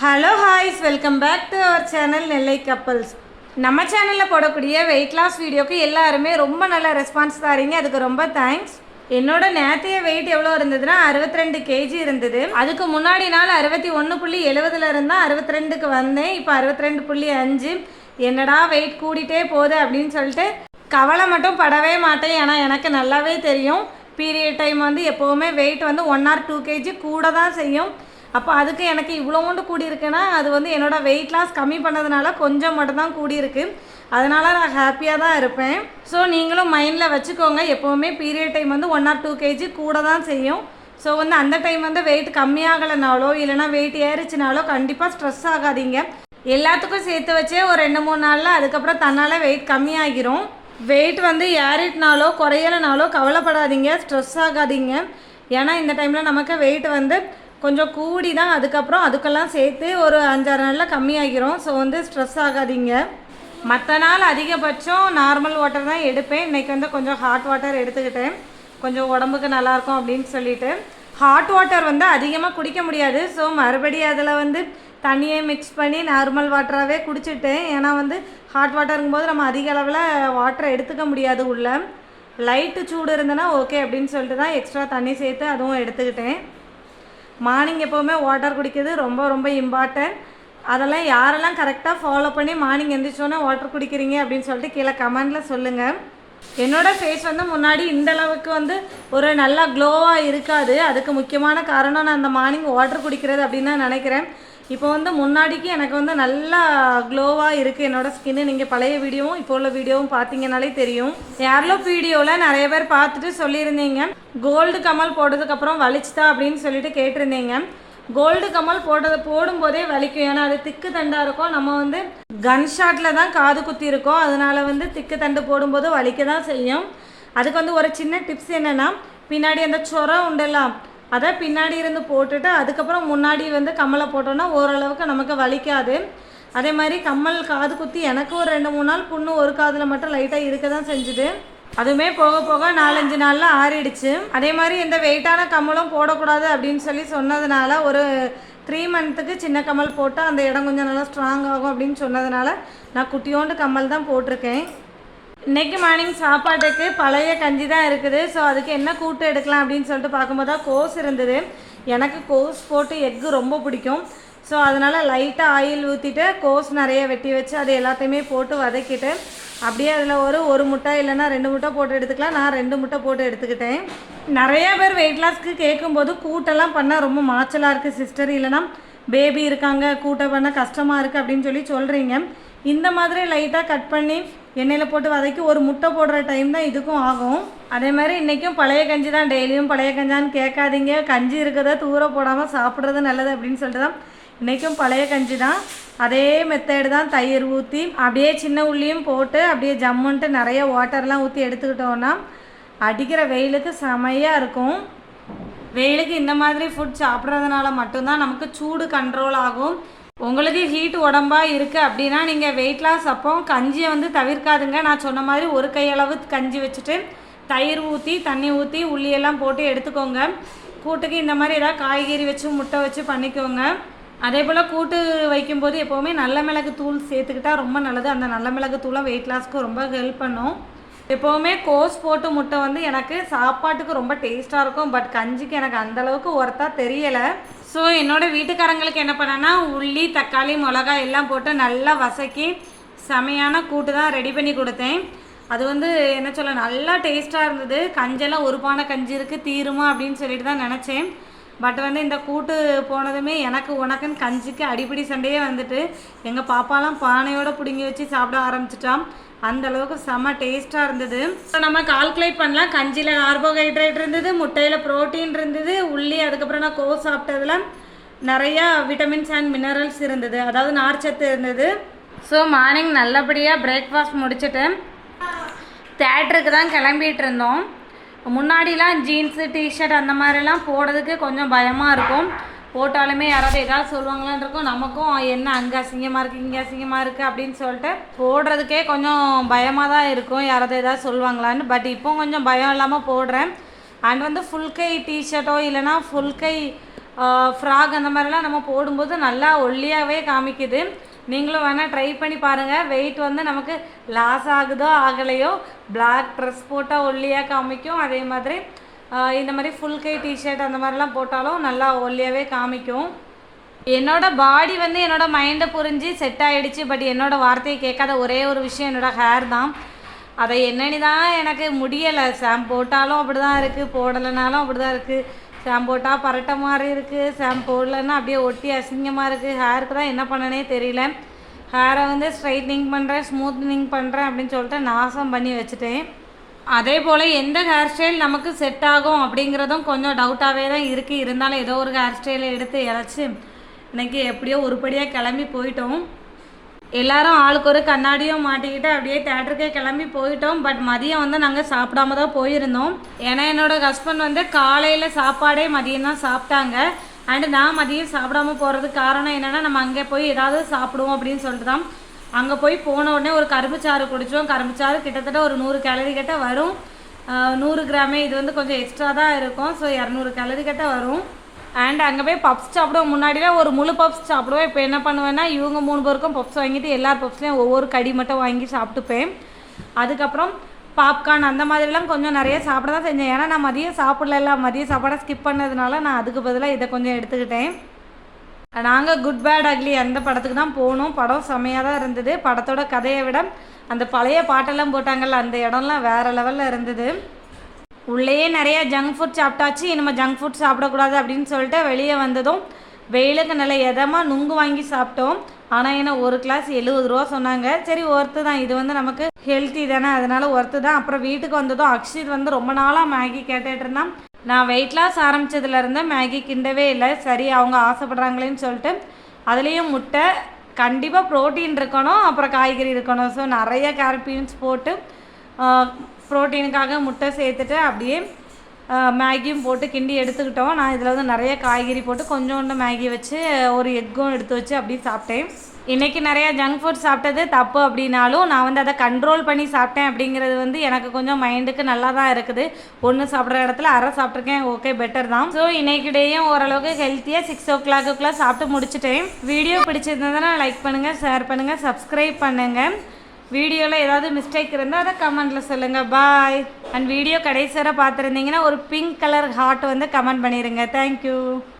Hello ஹாய்ஸ் welcome back to our channel Nellai couples நம்ம சேனலில் போடக்கூடிய வெயிட் லாஸ் வீடியோக்கு எல்லாருமே ரொம்ப நல்ல ரெஸ்பான்ஸ் தாரீங்க. அதுக்கு ரொம்ப தேங்க்ஸ் என்னோட நேற்றைய வெயிட் எவ்வளோ இருந்ததுன்னா 62 ரெண்டு கேஜி இருந்தது. அதுக்கு முன்னாடி நாள் அறுபத்தி ஒன்று புள்ளி எழுபதுல இருந்தால் அறுபத்தி ரெண்டுக்கு வந்தேன். இப்போ அறுபத்தி ரெண்டு புள்ளி அஞ்சு. என்னடா வெயிட் கூடிட்டே போகுது அப்படின்னு சொல்லிட்டு கவலை மட்டும் படவே மாட்டேன். ஏன்னா எனக்கு நல்லாவே தெரியும். பீரியட் டைம் வந்து எப்போவுமே வெயிட் வந்து ஒன் ஆர் டூ கேஜி கூட தான் செய்யும். அப்போ அதுக்கு எனக்கு இவ்வளோண்டு கூடியிருக்குன்னா அது வந்து என்னோட வெயிட் லாஸ் கம்மி பண்ணதுனால கொஞ்சம் மட்டும்தான் கூடியிருக்கு. அதனால் நான் ஹாப்பியாக தான் இருப்பேன். ஸோ நீங்களும் மைண்டில் வச்சுக்கோங்க. எப்போவுமே பீரியட் டைம் வந்து ஒன் ஆர் டூ கேஜி கூட தான் செய்யும். ஸோ வந்து அந்த டைம் வந்து வெயிட் கம்மியாகலைனாலோ இல்லைனா வெயிட் ஏறிச்சினாலோ கண்டிப்பாக ஸ்ட்ரெஸ் ஆகாதீங்க. எல்லாத்துக்கும் சேர்த்து வச்சே ஒரு ரெண்டு மூணு நாளில் அதுக்கப்புறம் தன்னால் வெயிட் கம்மியாகிரும். வெயிட் வந்து ஏறிட்னாலோ குறையலைனாலோ கவலைப்படாதீங்க. ஸ்ட்ரெஸ் ஆகாதீங்க. ஏன்னா இந்த டைமில் நமக்கு வெயிட் வந்து கொஞ்சம் கூடி தான் அதுக்கப்புறம் அதுக்கெல்லாம் சேர்த்து ஒரு அஞ்சாறு நாளில் கம்மியாகிரும். ஸோ வந்து ஸ்ட்ரெஸ் ஆகாதீங்க. மற்ற நாள் அதிகபட்சம் நார்மல் வாட்டர் தான் எடுப்பேன். இன்றைக்கி வந்து கொஞ்சம் ஹாட் வாட்டர் எடுத்துக்கிட்டேன். கொஞ்சம் உடம்புக்கு நல்லாயிருக்கும் அப்படின்னு சொல்லிட்டு. ஹாட் வாட்டர் வந்து அதிகமாக குடிக்க முடியாது. ஸோ மறுபடியும் அதில் வந்து தண்ணியை மிக்ஸ் பண்ணி நார்மல் வாட்டராகவே குடிச்சிட்டேன். ஏன்னா வந்து ஹாட் வாட்டருங்கும் போது நம்ம அதிக அளவில் வாட்டரை எடுத்துக்க முடியாது உள்ள. லைட்டு சூடு இருந்ததுன்னா ஓகே அப்படின்னு சொல்லிட்டு தான் எக்ஸ்ட்ரா தண்ணி சேர்த்து அதுவும் எடுத்துக்கிட்டேன். மார்னிங் எப்போவுமே வாட்டர் குடிக்கிறது ரொம்ப ரொம்ப இம்பார்ட்டன்ட் அதெல்லாம் யாரெல்லாம் கரெக்டாக ஃபாலோ பண்ணி மார்னிங் எந்திரிச்சோன்னே வாட்டர் குடிக்கிறீங்க அப்படின்னு சொல்லிட்டு கீழே கமெண்டில் சொல்லுங்கள் என்னோட ஃபேஸ் வந்து முன்னாடி இந்த அளவுக்கு வந்து ஒரு நல்லா க்ளோவாக இருக்காது. அதுக்கு முக்கியமான காரணம் நான் அந்த மார்னிங் வாட்டர் குடிக்கிறது அப்படின்னு தான் நினைக்கிறேன். இப்போ வந்து முன்னாடிக்கு எனக்கு வந்து நல்லா க்ளோவாக இருக்குது என்னோடய ஸ்கின்னு நீங்கள் பழைய வீடியோவும் இப்போ உள்ள வீடியோவும் பார்த்தீங்கனாலே தெரியும். ஏர்லோ வீடியோவில் நிறைய பேர் பார்த்துட்டு சொல்லியிருந்தீங்க. கோல்டு கமல் போட்டதுக்கப்புறம் வலிச்சுதா அப்படின்னு சொல்லிட்டு கேட்டிருந்தீங்க. கோல்டு கமல் போட்டது போடும்போதே வலிக்கும். ஏன்னா அது திக்கு தண்டாக இருக்கும். நம்ம வந்து கன் ஷாட்டில் தான் காது குத்தி இருக்கோம் அதனால் வந்து திக்கு தண்டு போடும்போது வலிக்க தான் செய்யும். அதுக்கு வந்து ஒரு சின்ன டிப்ஸ் என்னென்னா பின்னாடி அந்த சொரம் உண்டெல்லாம் அதை பின்னாடி இருந்து போட்டுட்டு அதுக்கப்புறம் முன்னாடி வந்து கம்மலை போட்டோன்னா ஓரளவுக்கு நமக்கு வலிக்காது. அதே மாதிரி கம்மல் காது குத்தி எனக்கு ஒரு ரெண்டு மூணு நாள் புண்ணு ஒரு காதில் மட்டும் லைட்டாக இருக்க தான் செஞ்சுது. அதுவுமே போக போக நாலஞ்சு நாளில் ஆறிடுச்சு. அதே மாதிரி இந்த வெயிட்டான கம்மலும் போடக்கூடாது அப்படின்னு சொல்லி சொன்னதுனால ஒரு த்ரீ மந்த்துக்கு சின்ன கம்மல் போட்டால் அந்த இடம் கொஞ்சம் நல்லா ஸ்ட்ராங் ஆகும் அப்படின்னு சொன்னதுனால நான் குட்டியோண்டு கம்மல் தான் போட்டிருக்கேன். இன்னைக்கு மார்னிங் சாப்பாட்டுக்கு பழைய கஞ்சி தான் இருக்குது. ஸோ அதுக்கு என்ன கூட்டு எடுக்கலாம் அப்படின்னு சொல்லிட்டு பார்க்கும்போது தான் கோஸ் இருந்தது. எனக்கு கோஸ் போட்டு எக்கு ரொம்ப பிடிக்கும். ஸோ அதனால் லைட்டாக ஆயில் ஊற்றிட்டு கோஸ் நிறைய வெட்டி வச்சு அது எல்லாத்தையுமே போட்டு வதக்கிட்டு அப்படியே அதில் ஒரு ஒரு முட்டை இல்லைன்னா ரெண்டு முட்டை போட்டு எடுத்துக்கலாம். நான் ரெண்டு முட்டை போட்டு எடுத்துக்கிட்டேன். நிறைய பேர் வெயிட் லாஸ்க்கு கேட்கும்போது கூட்டெல்லாம் பண்ணால் ரொம்ப மாச்சலாக இருக்குது சிஸ்டர் இல்லைன்னா பேபி இருக்காங்க கூட்டை பண்ண கஷ்டமாக இருக்குது அப்படின்னு சொல்லி சொல்கிறீங்க இந்த மாதிரி லைட்டாக கட் பண்ணி எண்ணெயில் போட்டு வதக்கி ஒரு முட்டை போடுற டைம் தான் இதுக்கும் ஆகும். அதே மாதிரி இன்றைக்கும் பழைய கஞ்சி தான். டெய்லியும் பழைய கஞ்சான்னு கேட்காதீங்க. கஞ்சி இருக்கிறத தூர போடாமல் சாப்பிட்றது நல்லது அப்படின்னு சொல்லிட்டு தான் இன்றைக்கும் பழைய கஞ்சி தான். அதே மெத்தேடு தான் தயிர் ஊற்றி அப்படியே சின்ன உள்ளியும் போட்டு அப்படியே ஜம்முன்ட்டு நிறைய வாட்டர்லாம் ஊற்றி எடுத்துக்கிட்டோன்னா அடிக்கிற வெயிலுக்கு செமையாக இருக்கும். வெயிலுக்கு இந்த மாதிரி ஃபுட் சாப்பிட்றதுனால மட்டும்தான் நமக்கு சூடு கண்ட்ரோல் ஆகும். உங்களுக்கு ஹீட் உடம்பாக இருக்குது அப்படின்னா நீங்கள் வெயிட் லாஸ் அப்போ கஞ்சியை வந்து தவிர்க்காதுங்க. நான் சொன்ன மாதிரி ஒரு கையளவு கஞ்சி வச்சுட்டு தயிர் ஊற்றி தண்ணி ஊற்றி உள்ளியெல்லாம் போட்டு எடுத்துக்கோங்க. கூட்டுக்கு இந்த மாதிரி ஏதாவது காய்கறி வச்சு முட்டை வச்சு பண்ணிக்கோங்க. அதே போல் கூட்டு வைக்கும்போது எப்போவுமே நல்ல மிளகு தூள் சேர்த்துக்கிட்டா ரொம்ப நல்லது. அந்த நல்ல மிளகு தூளும் வெயிட் லாஸ்க்கு ரொம்ப ஹெல்ப் பண்ணும். எப்போவுமே கோஸ் போட்டு முட்டை வந்து எனக்கு சாப்பாட்டுக்கு ரொம்ப டேஸ்ட்டாக இருக்கும். பட் கஞ்சிக்கு எனக்கு அந்தளவுக்கு ஒர்த்தாக தெரியலை. ஸோ என்னோட வீட்டுக்காரங்களுக்கு என்ன பண்ணேன்னா உள்ளி தக்காளி மிளகாய் எல்லாம் போட்டு நல்லா வசக்கி செமையான கூட்டு தான் ரெடி பண்ணி கொடுத்தேன். அது வந்து என்ன சொல்ல நல்லா டேஸ்ட்டாக இருந்தது. கஞ்செல்லாம் ஒரு பானை கஞ்சி இருக்குது தீருமா அப்படின்னு சொல்லிட்டு தான் நினச்சேன். பட் வந்து இந்த கூட்டு போனதுமே எனக்கு உனக்குன்னு கஞ்சிக்கு அடிப்படி சண்டையே வந்துட்டு எங்கள் பாப்பாலாம் பானையோட பிடுங்கி வச்சு சாப்பிட ஆரம்பிச்சிட்டோம். அந்த அளவுக்கு செம்ம டேஸ்ட்டாக இருந்தது. ஸோ நம்ம கால்குலேட் பண்ணலாம். கஞ்சியில் கார்போஹைட்ரேட் இருந்தது முட்டையில் ப்ரோட்டீன் இருந்தது உள்ளி அதுக்கப்புறம் நான் கோ சாப்பிட்டதுல நிறையா விட்டமின்ஸ் அண்ட் மினரல்ஸ் இருந்தது. அதாவது நார்ச்சத்து இருந்தது. ஸோ மார்னிங் நல்லபடியாக பிரேக்ஃபாஸ்ட் முடிச்சுட்டு தேட்டருக்கு தான் கிளம்பிகிட்டு இருந்தோம். முன்னாடிலாம் ஜீன்ஸு டிஷர்ட் அந்த மாதிரிலாம் போடுறதுக்கு கொஞ்சம் பயமாக இருக்கும். போட்டாலுமே யாராவது ஏதாவது சொல்லுவாங்களான்னு இருக்கும். நமக்கும் என்ன அங்கே அசிங்கமாக இருக்குது இங்கே அசிங்கமாக இருக்குது அப்படின்னு சொல்லிட்டு போடுறதுக்கே கொஞ்சம் பயமாக தான் இருக்கும். யாராவது ஏதாவது சொல்லுவாங்களான்னு. பட் இப்போ கொஞ்சம் பயம் இல்லாமல் போடுறேன். அண்ட் வந்து ஃபுல் கை டிஷர்ட்டோ இல்லைனா ஃபுல் கை ஃப்ராக் அந்த மாதிரிலாம் நம்ம போடும்போது நல்லா ஒல்லியாகவே காமிக்குது. நீங்களும் வேணால் ட்ரை பண்ணி பாருங்கள் வெயிட் வந்து நமக்கு லாஸ் ஆகுதோ ஆகலையோ பிளாக் ட்ரெஸ் போட்டால் ஒல்லியாக காமிக்கும். அதே மாதிரி இந்த மாதிரி ஃபுல் கை டிஷர்ட் அந்த மாதிரிலாம் போட்டாலும் நல்லா ஒல்லியாகவே காமிக்கும். என்னோட பாடி வந்து என்னோட மைண்டை புரிஞ்சு செட் ஆகிடுச்சு பட் என்னோட வார்த்தையை கேட்காத ஒரே ஒரு விஷயம் என்னோட ஹேர் தான். அதை என்னன்னு தான் எனக்கு முடியலை. சாம் போட்டாலும் அப்படி தான் இருக்குது போடலைனாலும் அப்படி தான் இருக்குது ஷாம்பு போட்டால் பரட்ட மாதிரி இருக்குது ஷாம்பு இல்லைன்னா அப்படியே ஒட்டி அசிங்கமாக இருக்குது ஹேருக்கு தான் என்ன பண்ணனே தெரியல. ஹேரை வந்து ஸ்ட்ரைட்னிங் பண்ணுறேன் ஸ்மூத்னிங் பண்ணுறேன் அப்படின்னு சொல்லிட்டு நாசம் பண்ணி வச்சுட்டேன். அதே போல் எந்த ஹேர் ஸ்டைல் நமக்கு செட் ஆகும் அப்படிங்கிறதும் கொஞ்சம் டவுட்டாகவே தான் இருக்குது இருந்தாலும் ஏதோ ஒரு ஹேர் ஸ்டைலை எடுத்து இறச்சி இன்றைக்கி எப்படியோ உருப்படியாக கிளம்பி போயிட்டோம். எல்லாரும் ஆளுக்கு ஒரு கண்ணாடியும் மாட்டிக்கிட்டு அப்படியே தேட்டருக்கே கிளம்பி போயிட்டோம். பட் மதியம் வந்து நாங்கள் சாப்பிடாம தான் போயிருந்தோம். ஏன்னா என்னோட ஹஸ்பண்ட் வந்து காலையில் சாப்பாடே மதியம் தான் சாப்பிட்டாங்க. அண்டு நான் மதியம் சாப்பிடாம போகிறதுக்கு காரணம் என்னென்னா நம்ம அங்கே போய் ஏதாவது சாப்பிடுவோம் அப்படின்னு சொல்லிட்டு தான். அங்கே போய் போன உடனே ஒரு கரும்புச்சாறு குடித்தோம் கரும்புச்சாறு கிட்டத்தட்ட ஒரு நூறு கேலரி கிட்ட வரும். நூறு கிராமே இது வந்து கொஞ்சம் எக்ஸ்ட்ரா தான் இருக்கும். ஸோ இரநூறு கேலரி கிட்ட வரும். அண்ட் அங்கே போய் பப்ஸ் சாப்பிடுவோம் முன்னாடிலாம் ஒரு முழு பப்ஸ் சாப்பிடுவேன். இப்போ என்ன பண்ணுவேன்னா இவங்க மூணு பேருக்கும் பப்ஸ் வாங்கிட்டு எல்லார் பப்ஸ்லேயும் ஒவ்வொரு கடி மட்டும் வாங்கி சாப்பிட்டுப்பேன். அதுக்கப்புறம் பாப்கார்ன் அந்த மாதிரிலாம் கொஞ்சம் நிறைய சாப்பிட தான் செஞ்சேன். ஏன்னா நான் மதியம் சாப்பிடல மதியம் சாப்பாடை ஸ்கிப் பண்ணதுனால நான் அதுக்கு பதிலாக இதை கொஞ்சம் எடுத்துக்கிட்டேன். நாங்கள் குட் பேட் அக்லி அந்த படத்துக்கு தான் போனோம். படம் செம்மையாக தான் இருந்தது. படத்தோட கதையை விட அந்த பழைய பாட்டெல்லாம் போட்டாங்கல்ல அந்த இடம்லாம் வேறு லெவலில் இருந்தது. உள்ளேயே நிறைய ஜங்க் ஃபுட் சாப்பிட்டாச்சு இனிமேல் ஜங்க் ஃபுட் சாப்பிடக்கூடாது அப்படின்னு சொல்லிட்டு வெளியே வந்ததும் வெயிலுக்கு நல்ல எதமாக நுங்கு வாங்கி சாப்பிட்டோம். ஆனால் என்ன ஒரு கிளாஸ் எழுபது ரூபா சொன்னாங்க. சரி ஒர்த்து தான். இது வந்து நமக்கு ஹெல்த்தி தானே. அதனால் ஒர்த்து தான். அப்புறம் வீட்டுக்கு வந்ததும் அக்ஷித் வந்து ரொம்ப நாளாக மேகி கேட்டுட்டு இருந்தான். நான் வெயிட் லாஸ் ஆரம்பித்ததுலேருந்து மேகி கிண்டவே இல்லை. சரி அவங்க ஆசைப்படுறாங்களேன்னு சொல்லிட்டு அதுலேயும் முட்டை கண்டிப்பாக ப்ரோட்டீன் இருக்கணும். அப்புறம் காய்கறி இருக்கணும். ஸோ நிறைய கேரட் பீன்ஸ் போட்டு ப்ரோட்டீனுக்காக முட்டை சேர்த்துட்டு அப்படியே மேகியும் போட்டு கிண்டி எடுத்துக்கிட்டோம். நான் இதில் வந்து நிறைய காய்கறி போட்டு கொஞ்சோண்டு மேகி வச்சு ஒரு எக்கும் எடுத்து வச்சு அப்படியே சாப்பிட்டேன். இன்றைக்கி நிறையா ஜங்க் ஃபுட் சாப்பிட்டது தப்பு அப்படின்னாலும் நான் வந்து அதை கண்ட்ரோல் பண்ணி சாப்பிட்டேன் அப்படிங்கிறது வந்து எனக்கு கொஞ்சம் மைண்டுக்கு நல்லா தான் இருக்குது. ஒன்று சாப்பிட்ற இடத்துல அரை சாப்பிட்ருக்கேன் ஓகே பெட்டர் தான். ஸோ இன்றைக்கிடையும் ஓரளவுக்கு ஹெல்த்தியாக சிக்ஸ் ஓ கிளாக்குள்ளே சாப்பிட்டு முடிச்சிட்டேன். வீடியோ பிடிச்சிருந்ததுன்னா லைக் பண்ணுங்கள் ஷேர் பண்ணுங்கள் சப்ஸ்கிரைப் பண்ணுங்கள் வீடியோவில் ஏதாவது மிஸ்டேக் இருந்தால் அதை கமெண்ட்டில் சொல்லுங்கள் பாய் அண்ட் வீடியோ கடைசி பார்த்துருந்தீங்கன்னா ஒரு பிங்க் கலர் ஹார்ட் வந்து கமெண்ட் பண்ணிடுங்க தேங்க்யூ